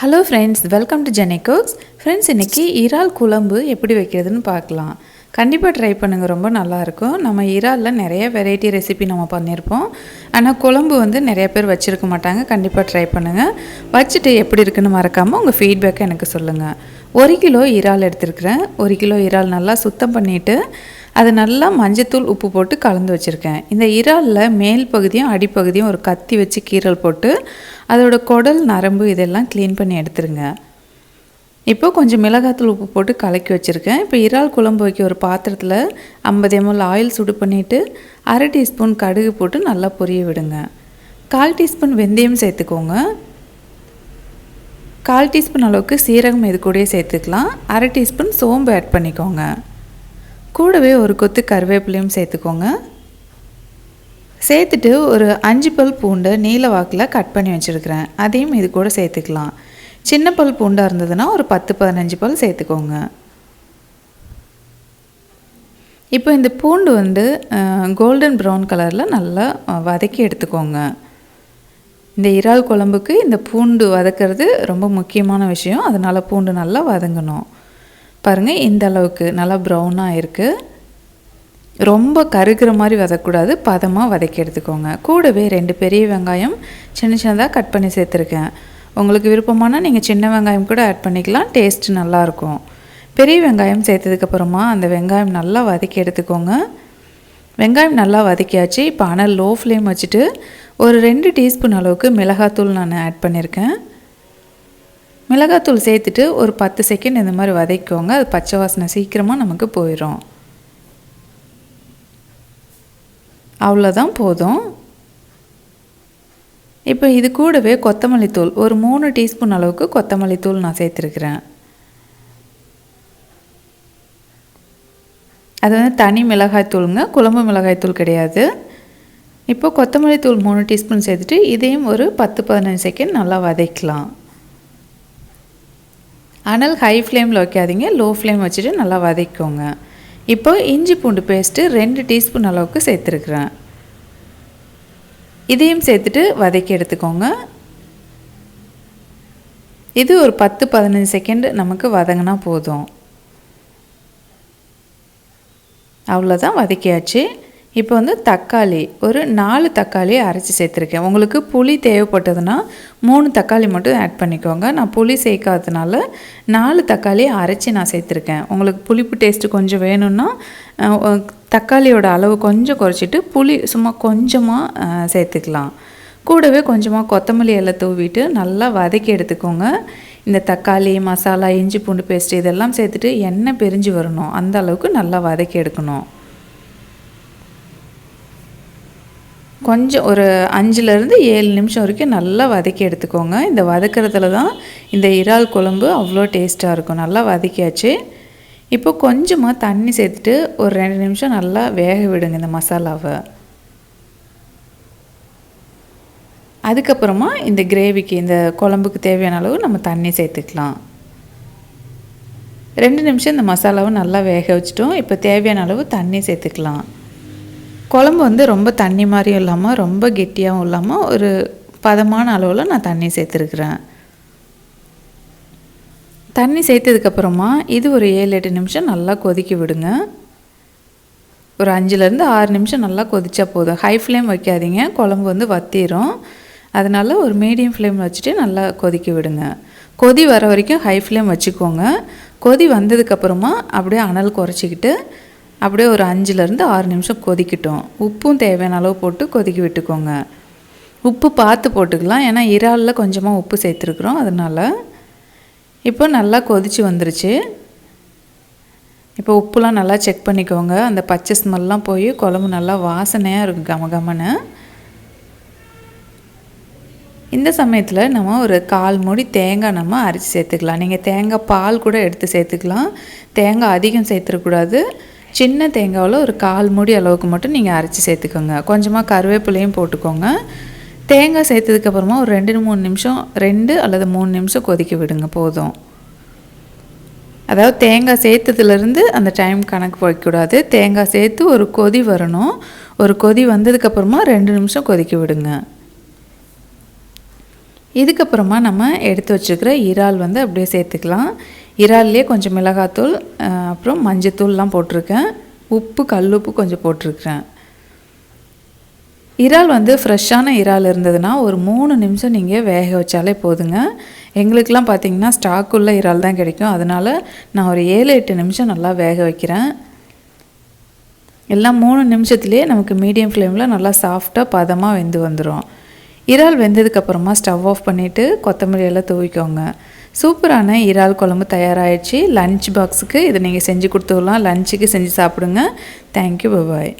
Hello friends welcome to Jeni cooks friends இன்றைக்கி இறால் குழம்பு எப்படி வைக்கிறதுன்னு பார்க்கலாம். கண்டிப்பாக ட்ரை பண்ணுங்கள் ரொம்ப நல்லாயிருக்கும் நம்ம இறாலில் நிறைய வெரைட்டி ரெசிபி நம்ம பண்ணியிருப்போம். ஆனால் குழம்பு வந்து நிறைய பேர் வச்சுருக்க மாட்டாங்க. கண்டிப்பாக ட்ரை பண்ணுங்கள் வச்சுட்டு எப்படி இருக்குன்னு மறக்காமல் உங்கள் ஃபீட்பேக்கை எனக்கு சொல்லுங்கள் ஒரு கிலோ இறால் எடுத்துருக்கிறேன். ஒரு கிலோ இறால் நல்லா சுத்தம் பண்ணிவிட்டு அதை நல்லா மஞ்சத்தூள் உப்பு போட்டு கலந்து வச்சுருக்கேன். இந்த இறாலில் மேல் பகுதியும் அடிப்பகுதியும் ஒரு கத்தி வச்சு கீரல் போட்டு அதோட குடல் நரம்பு இதெல்லாம் க்ளீன் பண்ணி எடுத்துருங்க. இப்போ கொஞ்சம் மிளகாத்தூள் உப்பு போட்டு கலக்கி வச்சுருக்கேன். இப்போ இறால் குழம்பு வைக்க ஒரு பாத்திரத்தில் ஐம்பது எம்எல் ஆயில் சுடு பண்ணிவிட்டு அரை டீஸ்பூன் கடுகு போட்டு நல்லா பொரிய விடுங்க. கால் டீஸ்பூன் வெந்தயம் சேர்த்துக்கோங்க. கால் டீஸ்பூன் அளவுக்கு சீரகம் இது கூடயே சேர்த்துக்கலாம். அரை டீஸ்பூன் சோம்பு ஆட் பண்ணிக்கோங்க. கூடவே ஒரு கொத்து கருவேப்பிலையும் சேர்த்துக்கோங்க. சேர்த்துட்டு ஒரு அஞ்சு பல் பூண்டை நீல வாக்கில் கட் பண்ணி வச்சுருக்கிறேன். அதையும் இது கூட சேர்த்துக்கலாம். சின்ன பல் பூண்டாக இருந்ததுன்னா ஒரு பத்து பதினஞ்சு பல் சேர்த்துக்கோங்க. இப்போ இந்த பூண்டு வந்து கோல்டன் ப்ரௌன் கலரில் நல்லா வதக்கி எடுத்துக்கோங்க. இந்த இறால் குழம்புக்கு இந்த பூண்டு வதக்கிறது ரொம்ப முக்கியமான விஷயம். அதனால் பூண்டு நல்லா வதங்கணும். பாருங்கள் இந்த அளவுக்கு நல்லா ப்ரௌனாக இருக்குது ரொம்ப கருகிற மாதிரி வதக்கூடாது பதமாக வதக்கி எடுத்துக்கோங்க. கூடவே ரெண்டு பெரிய வெங்காயம் சின்ன சின்னதாக கட் பண்ணி சேர்த்துருக்கேன். உங்களுக்கு விருப்பமானால் நீங்கள் சின்ன வெங்காயம் கூட ஆட் பண்ணிக்கலாம். டேஸ்ட் நல்லாயிருக்கும் பெரிய வெங்காயம் சேர்த்ததுக்கப்புறமா அந்த வெங்காயம் நல்லா வதக்கி எடுத்துக்கோங்க. வெங்காயம் நல்லா வதக்கியாச்சு. இப்போ ஆனால் லோ ஃப்ளேம் வச்சுட்டு ஒரு ரெண்டு டீஸ்பூன் அளவுக்கு மிளகாத்தூள் நான் ஆட் பண்ணியிருக்கேன் மிளகாத்தூள் சேர்த்துட்டு ஒரு பத்து செகண்ட் இந்த மாதிரி வதக்கிக்கோங்க. அது பச்சை வாசனை சீக்கிரமாக நமக்கு போயிடும் அவ்வளோதான் போதும். இப்போ இது கூடவே கொத்தமல்லி தூள் ஒரு மூணு டீஸ்பூன் அளவுக்கு கொத்தமல்லி தூள் நான் சேர்த்துருக்குறேன். அது வந்து தனி மிளகாய் தூளுங்க குழம்பு மிளகாய் தூள் கிடையாது. இப்போ கொத்தமல்லி தூள் மூணு டீஸ்பூன் சேர்த்துட்டு இதையும் ஒரு பத்து பதினஞ்சு செகண்ட் நல்லா வதக்கலாம். ஆனால் ஹை ஃப்ளேமில் வைக்காதீங்க லோ ஃப்ளேம் வச்சுட்டு நல்லா வதக்கிக்கோங்க இப்போ இஞ்சி பூண்டு பேஸ்ட்டு ரெண்டு டீஸ்பூன் அளவுக்கு சேர்த்துருக்குறேன். இதையும் சேர்த்துட்டு வதக்கி எடுத்துக்கோங்க. இது ஒரு பத்து பதினஞ்சு செகண்ட் நமக்கு வதங்கினா போதும். அவ்வளோதான் வதக்கியாச்சு. இப்போ வந்து தக்காளி ஒரு நாலு தக்காளி அரைச்சி சேர்த்துருக்கேன். உங்களுக்கு புளி தேவைப்பட்டதுன்னா மூணு தக்காளி மட்டும் ஆட் பண்ணிக்கோங்க. நான் புளி சேர்க்காததுனால நாலு தக்காளி அரைச்சி நான் சேர்த்துருக்கேன். உங்களுக்கு புளிப்பு டேஸ்ட்டு கொஞ்சம் வேணும்னா தக்காளியோட அளவு கொஞ்சம் குறைச்சிட்டு புளி சும்மா கொஞ்சமாக சேர்த்துக்கலாம். கூடவே கொஞ்சமாக கொத்தமல்லி எல்லாம் தூவிட்டு நல்லா வதக்கி எடுத்துக்கோங்க. இந்த தக்காளி மசாலா இஞ்சி பூண்டு பேஸ்ட் இதெல்லாம் சேர்த்துட்டு எண்ணெய் பிரிஞ்சு வரணும். அந்த அளவுக்கு நல்லா வதக்கி எடுக்கணும். கொஞ்சம் ஒரு அஞ்சுலேருந்து ஏழு நிமிஷம் வரைக்கும் நல்லா வதக்கி எடுத்துக்கோங்க. இந்த வதக்கிறதுல தான் இந்த இறால் குழம்பு அவ்வளோ டேஸ்ட்டாக இருக்கும். நல்லா வதக்கியாச்சு. இப்போ கொஞ்சமாக தண்ணி சேர்த்துட்டு ஒரு ரெண்டு நிமிஷம் நல்லா வேக விடுங்க இந்த மசாலாவை. அதுக்கப்புறமா இந்த கிரேவிக்கு இந்த குழம்புக்கு தேவையான அளவு நம்ம தண்ணி சேர்த்துக்கலாம். ரெண்டு நிமிஷம் இந்த மசாலாவை நல்லா வேக வச்சுட்டோம். இப்போ தேவையான அளவு தண்ணி சேர்த்துக்கலாம். குழம்பு வந்து ரொம்ப தண்ணி மாதிரியும் இல்லாமல் ரொம்ப கெட்டியாகவும் இல்லாமல் ஒரு பதமான அளவில் நான் தண்ணி சேர்த்துருக்குறேன். தண்ணி சேர்த்ததுக்கப்புறமா இது ஒரு ஏழு எட்டு நிமிஷம் நல்லா கொதிக்க விடுங்க. ஒரு அஞ்சுலேருந்து ஆறு நிமிஷம் நல்லா கொதிச்சா போதும். ஹை ஃப்ளேம் வைக்காதீங்க. குழம்பு வந்து வத்திரும். அதனால் ஒரு மீடியம் ஃப்ளேம் வச்சுட்டு நல்லா கொதிக்க விடுங்க. கொதி வர வரைக்கும் ஹை ஃப்ளேம் வச்சுக்கோங்க. கொதி வந்ததுக்கப்புறமா அப்படியே அனல் குறைச்சிக்கிட்டு அப்படியே ஒரு அஞ்சுலேருந்து ஆறு நிமிஷம் கொதிக்கட்டும். உப்பும் தேவையான அளவு போட்டு கொதிக்க விட்டுக்கோங்க. உப்பு பார்த்து போட்டுக்கலாம். ஏன்னா இறாலில் கொஞ்சமாக உப்பு சேர்த்துருக்குறோம். அதனால் இப்போ நல்லா கொதித்து வந்துருச்சு. இப்போ உப்புலாம் நல்லா செக் பண்ணிக்கோங்க. அந்த பச்சை ஸ்மெல்லாம் போய் குழம்பு நல்லா வாசனையாக இருக்கும். கம கமன்னு. இந்த சமயத்தில் நம்ம ஒரு கால் மூடி தேங்காய் நம்ம அரைச்சி சேர்த்துக்கலாம். நீங்கள் தேங்காய் பால் கூட எடுத்து சேர்த்துக்கலாம். தேங்காய் அதிகம் சேர்த்துடக்கூடாது சின்ன தேங்காவில் ஒரு கால் மூடி அளவுக்கு மட்டும் நீங்கள் அரைச்சி சேர்த்துக்கோங்க. கொஞ்சமாக கருவேப்பிலையும் போட்டுக்கோங்க. தேங்காய் சேர்த்ததுக்கப்புறமா ஒரு ரெண்டு மூணு நிமிஷம் ரெண்டு அல்லது மூணு நிமிஷம் கொதிக்க விடுங்க. போதும். அதாவது தேங்காய் சேர்த்ததுலேருந்து அந்த டைம் கணக்கு வைக்கக்கூடாது தேங்காய் சேர்த்து ஒரு கொதி வரணும். ஒரு கொதி வந்ததுக்கப்புறமா ரெண்டு நிமிஷம் கொதிக்க விடுங்க. இதுக்கப்புறமா நம்ம எடுத்து வச்சுருக்கிற இறால் வந்து அப்படியே சேர்த்துக்கலாம். இறால்லே கொஞ்சம் மிளகாத்தூள் அப்புறம் மஞ்சத்தூள்லாம் போட்டிருக்கேன். உப்பு கல்லுப்பு கொஞ்சம் போட்டிருக்கிறேன். இறால் வந்து ஃப்ரெஷ்ஷான இறால் இருந்ததுன்னா ஒரு மூணு நிமிஷம் நீங்கள் வேக வச்சாலே போதுங்க. எங்களுக்கெலாம் பார்த்தீங்கன்னா ஸ்டாக் உள்ள இறால் தான் கிடைக்கும். அதனால் நான் ஒரு ஏழு எட்டு நிமிஷம் நல்லா வேக வைக்கிறேன். எல்லாம் மூணு நிமிஷத்துலேயே நமக்கு மீடியம் ஃப்ளேமில் நல்லா சாஃப்டாக பதமாக வெந்து வந்துடும் இறால் வெந்ததுக்கப்புறமா ஸ்டவ் ஆஃப் பண்ணிவிட்டு கொத்தமல்லி எல்லாம் தூவிக்கோங்க. சூப்பரான இறால் குழம்பு தயாராகிடுச்சு லன்ச் பாக்ஸுக்கு இதை நீங்கள் செஞ்சு கொடுத்துடலாம். லன்ச்சுக்கு செஞ்சு சாப்பிடுங்க. Thank you bye bye